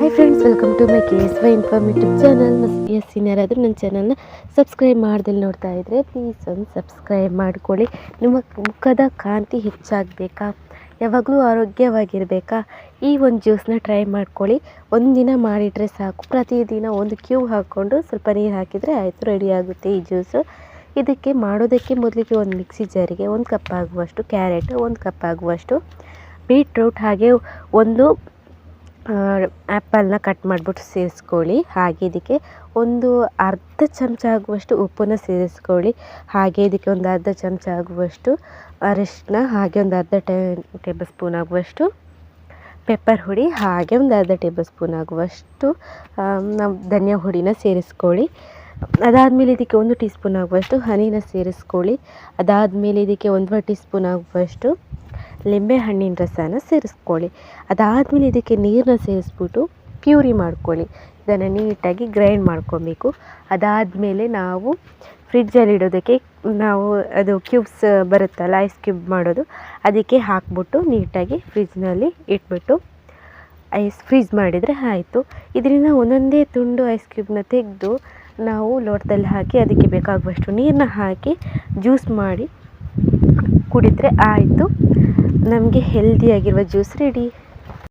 Hi friends welcome to my K S Y informative channel S ಇನ್ಯಾರಾದರೂ ನನ್ನ ಚಾನಲ್ನ subscribe ಮಾಡ್ದಲ್ಲಿ ನೋಡ್ತಾ ಇದ್ದರೆ ಪ್ಲೀಸ್ ಒಂದು ಸಬ್ಸ್ಕ್ರೈಬ್ ಮಾಡ್ಕೊಳ್ಳಿ. ನಿಮ್ಮ ಮುಖದ ಕಾಂತಿ ಹೆಚ್ಚಾಗಬೇಕಾ? ಯಾವಾಗಲೂ ಆರೋಗ್ಯವಾಗಿರಬೇಕಾ? ಈ ಒಂದು ಜ್ಯೂಸನ್ನ ಟ್ರೈ ಮಾಡ್ಕೊಳ್ಳಿ. ಒಂದಿನ ಮಾಡಿಟ್ರೆ ಸಾಕು. ಪ್ರತಿದಿನ ಒಂದು ಕ್ಯೂ ಹಾಕ್ಕೊಂಡು ಸ್ವಲ್ಪ ನೀರು ಹಾಕಿದರೆ ಆಯಿತು ರೆಡಿ ಆಗುತ್ತೆ ಈ ಜ್ಯೂಸು ಇದಕ್ಕೆ ಮಾಡೋದಕ್ಕೆ ಮೊದಲಿಗೆ ಒಂದು ಮಿಕ್ಸಿ ಜಾರಿಗೆ ಒಂದು ಕಪ್ ಆಗುವಷ್ಟು ಕ್ಯಾರೆಟ್ ಒಂದು ಕಪ್ ಆಗುವಷ್ಟು ಬೀಟ್ರೂಟ್ ಹಾಗೆ ಒಂದು ಆ್ಯಪಲ್ನ ಕಟ್ ಮಾಡಿಬಿಟ್ಟು ಸೇರಿಸ್ಕೊಳ್ಳಿ. ಹಾಗೆ ಇದಕ್ಕೆ ಒಂದು ಅರ್ಧ ಚಮಚ ಆಗುವಷ್ಟು ಉಪ್ಪನ್ನು ಸೇರಿಸ್ಕೊಳ್ಳಿ. ಹಾಗೆ ಇದಕ್ಕೆ ಒಂದು ಅರ್ಧ ಚಮಚ ಆಗುವಷ್ಟು ಅರಿಶಿನ, ಹಾಗೆ ಒಂದು ಅರ್ಧ ಟೇಬಲ್ ಸ್ಪೂನ್ ಆಗುವಷ್ಟು ಪೆಪ್ಪರ್ ಹುಡಿ, ಹಾಗೆ ಒಂದು ಅರ್ಧ ಟೇಬಲ್ ಸ್ಪೂನ್ ಆಗುವಷ್ಟು ನಾವು ಧನಿಯಾ ಹುಡಿನ ಸೇರಿಸ್ಕೊಳ್ಳಿ. ಅದಾದಮೇಲೆ ಇದಕ್ಕೆ ಒಂದು ಟೀ ಸ್ಪೂನ್ ಆಗುವಷ್ಟು ಹನಿನ ಸೇರಿಸ್ಕೊಳ್ಳಿ. ಅದಾದಮೇಲೆ ಇದಕ್ಕೆ ಒಂದೂವರೆ ಟೀ ಸ್ಪೂನ್ ಆಗುವಷ್ಟು ಲಿಂಬೆ ಹಣ್ಣಿನ ರಸನ ಸೇರಿಸ್ಕೊಳ್ಳಿ. ಅದಾದಮೇಲೆ ಇದಕ್ಕೆ ನೀರನ್ನ ಸೇರಿಸ್ಬಿಟ್ಟು ಪ್ಯೂರಿ ಮಾಡ್ಕೊಳ್ಳಿ. ಇದನ್ನು ನೀಟಾಗಿ ಗ್ರೈಂಡ್ ಮಾಡ್ಕೊಬೇಕು. ಅದಾದಮೇಲೆ ನಾವು ಫ್ರಿಜ್ಜಲ್ಲಿ ಇಡೋದಕ್ಕೆ ನಾವು ಅದು ಕ್ಯೂಬ್ಸ್ ಬರುತ್ತಲ್ಲ, ಐಸ್ ಕ್ಯೂಬ್ ಮಾಡೋದು, ಅದಕ್ಕೆ ಹಾಕ್ಬಿಟ್ಟು ನೀಟಾಗಿ ಫ್ರಿಜ್ನಲ್ಲಿ ಇಟ್ಬಿಟ್ಟು ಐಸ್ ಫ್ರೀಜ್ ಮಾಡಿದರೆ ಆಯಿತು. ಇದರಿಂದ ಒಂದೊಂದೇ ತುಂಡು ಐಸ್ ಕ್ಯೂಬ್ನ ತೆಗೆದು ನಾವು ಲೋಟದಲ್ಲಿ ಹಾಕಿ ಅದಕ್ಕೆ ಬೇಕಾಗುವಷ್ಟು ನೀರನ್ನ ಹಾಕಿ ಜ್ಯೂಸ್ ಮಾಡಿ ಕುಡಿದರೆ ಆಯಿತು. ನಮಗೆ ಹೆಲ್ದಿಯಾಗಿರುವ ಜ್ಯೂಸ್ ರೆಡಿ